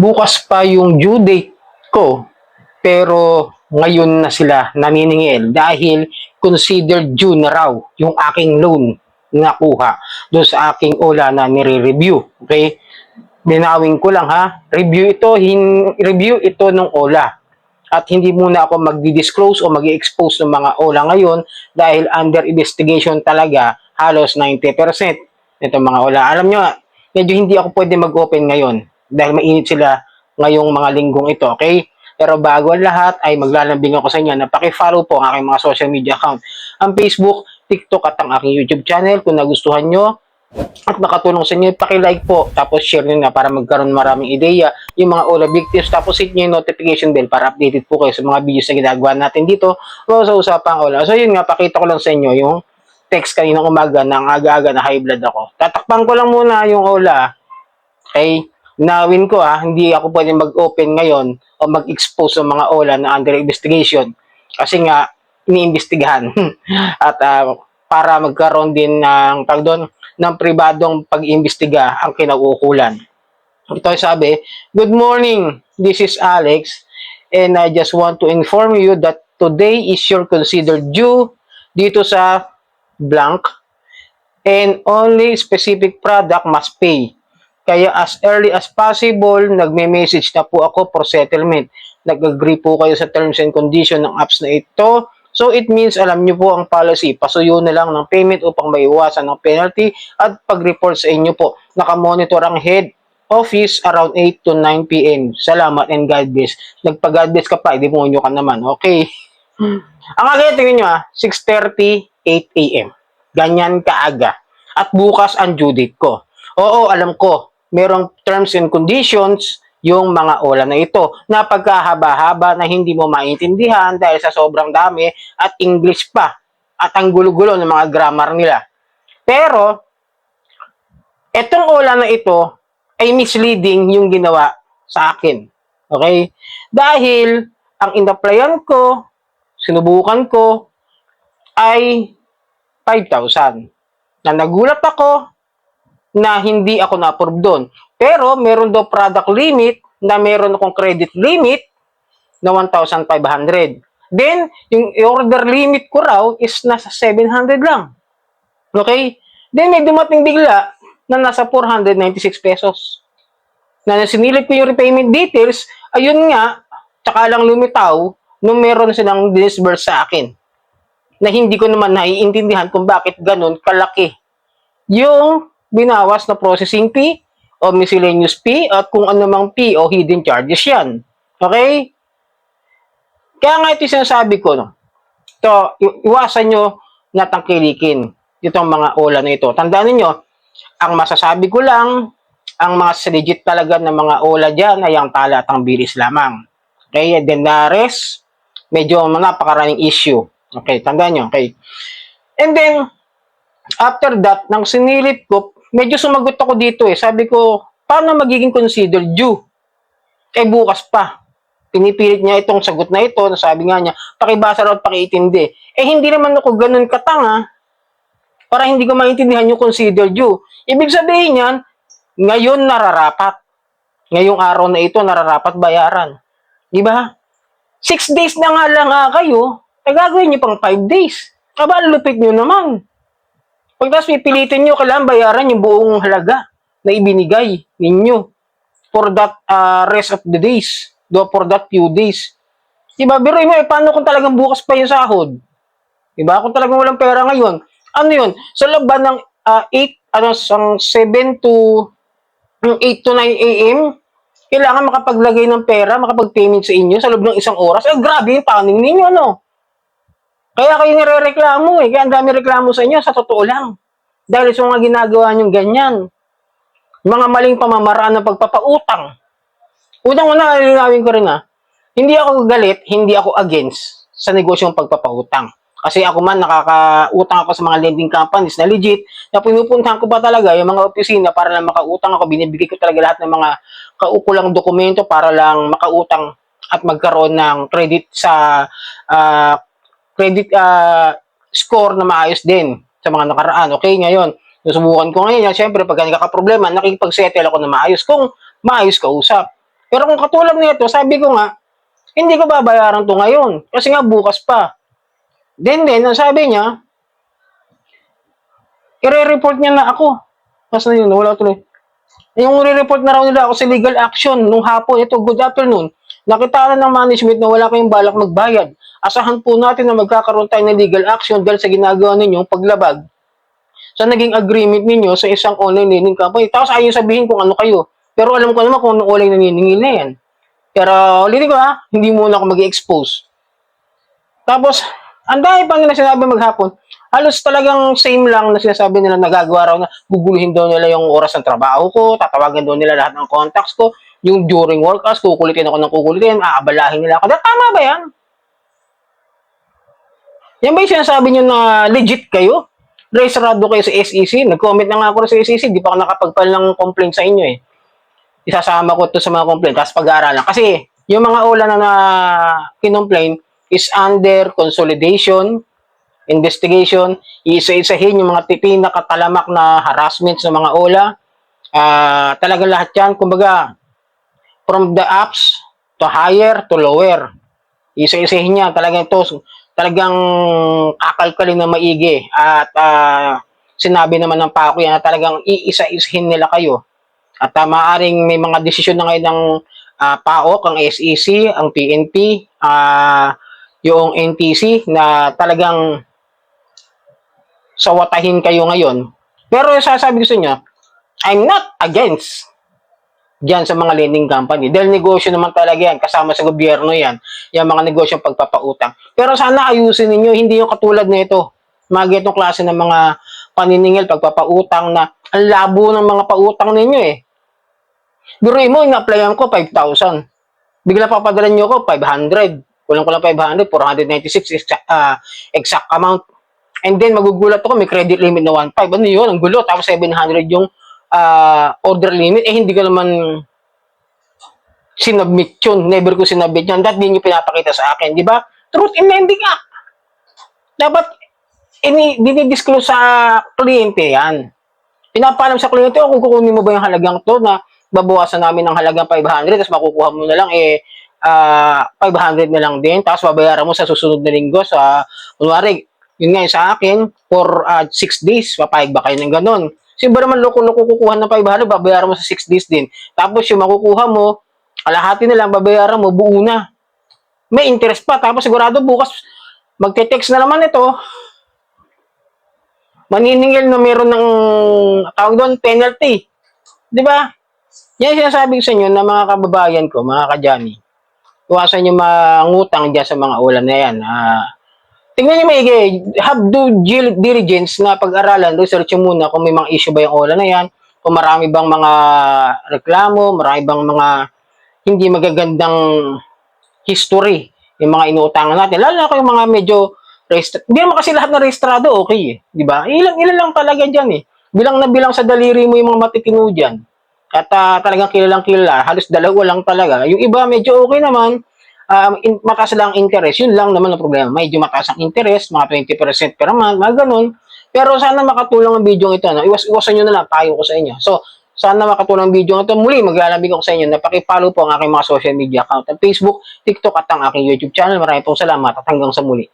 bukas pa yung due date ko, pero ngayon na sila naniningil dahil considered due na raw yung aking loan na kuha doon sa aking OLA na nire-review. Okay? Binawing ko lang ha. Review ito, hin, review ito ng OLA. At hindi muna ako magdi-disclose o mag-expose ng mga OLA ngayon dahil under investigation talaga halos 90% itong mga OLA. Alam nyo, medyo hindi ako pwede mag-open ngayon dahil mainit sila ngayong mga linggong ito, okay? Pero bago ang lahat ay maglalambing ako sa inyo na paki-follow po ang aking mga social media account. Ang Facebook, TikTok at ang aking YouTube channel kung nagustuhan nyo at nakatulong sa inyo, paki-like po tapos share nyo na para magkaroon maraming ideya yung mga OLA victims tapos hit nyo yung notification bell para updated po kayo sa mga videos na ginagawa natin dito o sa usapang OLA. So yun nga, pakita ko lang sa inyo yung text kaninang umaga ang aga-aga na high blood ako. Tatakpan ko lang muna yung OLA. Okay? Nawin ko ah, hindi ako pwede mag-open ngayon o mag-expose ng mga OLA na under investigation. Kasi nga, iniimbestigahan. At ah, para magkaroon din ng, tag doon, ng pribadong pag-imbestiga ang kinauukulan. Ito ay sabi, Good morning, this is Alex and I just want to inform you that today is your considered due dito sa blank and only specific product must pay. Kaya as early as possible, nagme-message na po ako for settlement. Nag-agree po kayo sa terms and condition ng apps na ito. So it means alam niyo po ang policy, pasuyo na lang ng payment upang maiwasan ng penalty at pag-report sa inyo po. Nakamonitor ang head office around 8 to 9 p.m. Salamat and God bless. Nagpa-God bless ka pa, demonyo ka naman. Okay. Ang aga, tingnan nyo ah, 6.30, 8 a.m. Ganyan kaaga. At bukas ang due date ko. Oo, alam ko, merong terms and conditions yung mga ola na ito na pagkahaba-haba na hindi mo maintindihan dahil sa sobrang dami at English pa at ang gulo-gulo ng mga grammar nila. Pero, etong ola na ito ay misleading yung ginawa sa akin. Okay? Dahil ang inaplayan ko, sinubukan ko, ay 5,000. Na nagulat ako na hindi ako na-approve doon. Pero meron daw product limit na meron akong credit limit na 1,500. Then, yung order limit ko raw is nasa 700 lang. Okay? Then, may dumating bigla na nasa 496 pesos. Na sinilip ko yung repayment details, ayun nga, tsaka lang lumitaw nung meron silang disburse sa akin. Na hindi ko naman naiintindihan kung bakit ganun kalaki. Yung binawas na processing fee o miscellaneous fee at kung ano mang fee o hidden charges yan. Okay? Kaya nga ito sinasabi ko, no? Ito, iwasan nyo na tangkilikin itong mga ola na ito. Tandaan niyo ang masasabi ko lang, ang mga legit talaga ng mga ola dyan ay ang tala at ang bilis lamang. Okay, rest, medyo napakaraming issue. Okay, tandaan nyo. Okay. And then, after that, nang sinilip ko, medyo sumagot ako dito eh. Sabi ko, paano magiging considered due? Eh, bukas pa. Pinipilit niya itong sagot na ito, sabi nga niya, pakibasa raw at pakiintindi. Eh, hindi naman ako ganun katanga para hindi ko maintindihan yung considered due. Ibig sabihin yan, ngayon nararapat. Ngayong araw na ito, nararapat bayaran. Di ba? Six days na nga lang ah, kayo, eh gagawin niyo pang five days. Aba, lupit niyo naman. Pagkas pipilitin nyo, kailangan bayaran yung buong halaga na ibinigay ninyo for that uh, rest of the days, do for that few days. Diba, biruin mo, eh, paano kung talagang bukas pa yung sahod? Diba, kung talagang walang pera ngayon, ano yun? Sa ba ng uh, 8, ano, sang 7 to 8 to 9 a.m., kailangan makapaglagay ng pera, makapag-payment sa inyo sa loob ng isang oras. Eh, grabe yung taning ninyo, no? Kaya kayo nire-reklamo eh. Kaya ang dami reklamo sa inyo, sa totoo lang. Dahil sa mga ginagawa nyo ganyan. Mga maling pamamaraan ng pagpapautang. Unang-una, lilinawin ko rin ah. Hindi ako galit, hindi ako against sa negosyong pagpapautang. Kasi ako man, nakakautang ako sa mga lending companies na legit, na pinupuntahan ko ba talaga yung mga opisina para lang makautang ako, binibigay ko talaga lahat ng mga kaukulang dokumento para lang makautang at magkaroon ng credit sa ah, credit ah, score na maayos din sa mga nakaraan. Okay, ngayon, nasubukan ko ngayon yan. Siyempre, pag nagkakaproblema, nakikipag-settle ako na maayos. Kung maayos ka usap. Pero kung katulad nito, sabi ko nga, hindi ko babayaran to ngayon. Kasi nga bukas pa. Then, then, ang sabi niya, i-report niya na ako. Mas na yun, wala tuloy. Yung re-report na raw nila ako sa legal action nung hapon. Ito, good afternoon. Nakita na ng management na wala kayong balak magbayad. Asahan po natin na magkakaroon tayo ng legal action dahil sa ginagawa ninyong paglabag sa naging agreement ninyo sa isang online lending company. Tapos ayaw sabihin kung ano kayo. Pero alam ko naman kung anong online naniningil na yan. Pero ulitin ko ha, hindi muna ako mag-expose. Tapos, ang dami pa nila sinabi maghapon, halos talagang same lang na sinasabi nila nagagawa raw na guguluhin daw nila yung oras ng trabaho ko, tatawagan daw nila lahat ng contacts ko, yung during work hours, kukulitin ako ng kukulitin, aabalahin nila ako. Tama ba yan? Yan ba yung sinasabi nyo na legit kayo? Registrado kayo sa SEC? Nag-comment na nga ako sa SEC, di pa ako nakapagpal ng complaint sa inyo eh. Isasama ko to sa mga complaint, tapos pag-aaralan. Kasi yung mga ula na na kinomplain is under consolidation, investigation, iisa-isahin yung mga pinakatalamak na harassments ng mga ola. Ah, talaga lahat yan, kumbaga, from the ups to higher to lower. Isa-isahin niya, talagang ito, talagang kakalkalin na maigi. At ah, sinabi naman ng Pako yan na talagang iisa-isahin nila kayo. At uh, maaaring may mga desisyon na ngayon ng ah, PAOK, ang SEC, ang PNP, ah, yung NTC na talagang sawatahin kayo ngayon. Pero sasabi ko sa inyo, I'm not against diyan sa mga lending company. Dahil negosyo naman talaga yan, kasama sa gobyerno yan, yung mga negosyo pagpapautang. Pero sana ayusin ninyo, hindi yung katulad nito. Mga ganitong klase ng mga paniningil, pagpapautang na ang labo ng mga pautang ninyo eh. Biruin mo, ina-applyan ko 5,000. Bigla papadala nyo ko 500. Kulang ko lang 500, 496 exact, ah, exact amount. And then magugulat ako, may credit limit na 1.5. Ano yun? Ang gulo. Tapos 700 yung ah, order limit. Eh, hindi ko naman sinubmit yun. Never ko sinubmit yun. That din yung pinapakita sa akin. Di ba? Truth in lending act. Dapat ini dinidisclose sa kliyente yan. Pinapalam sa kliyente, oh, kung kukunin mo ba yung halagang to na babawasan namin ng halagang 500 tapos makukuha mo na lang eh ah 500 na lang din tapos babayaran mo sa susunod na linggo sa kunwari yun nga sa akin for 6 days papayag ba kayo ng ganun kasi ba naman loko-loko kukuha ng 500 babayaran mo sa 6 days din. Tapos yung makukuha mo kalahati na lang babayaran mo buo na. May interest pa. Tapos sigurado bukas magte-text na naman ito. Maniningil na meron ng tawag doon penalty. Di ba? Yan sinasabi ko sa inyo na mga kababayan ko, mga kadyani. Iwasan nyo mangutang dyan sa mga ulam na yan. Ah, tingnan nyo maigi. Have due dil- diligence na pag-aralan. Research muna kung may mga issue ba yung ulam na yan. Kung marami bang mga reklamo, marami bang mga hindi magagandang history yung mga inuutangan natin. Lalo na kung yung mga medyo registered. Hindi naman kasi lahat na registrado, okay eh. Di ba? Ilang, ilan lang talaga dyan eh. Bilang na bilang sa daliri mo yung mga matitino dyan. At ah, talagang kilalang kilala, halos dalawa lang talaga. Yung iba medyo okay naman, um, in, mataas lang ang interest, yun lang naman ang problema. Medyo mataas interest, mga 20% per month, mga ganun. Pero sana makatulong ang video ito. No? Iwas, iwasan nyo na lang, payo ko sa inyo. So, sana makatulong ang video ito. Muli, maglalambing ako sa inyo na pakipollow po ang aking mga social media account. Ang Facebook, TikTok at ang aking YouTube channel. Maraming pong salamat at hanggang sa muli.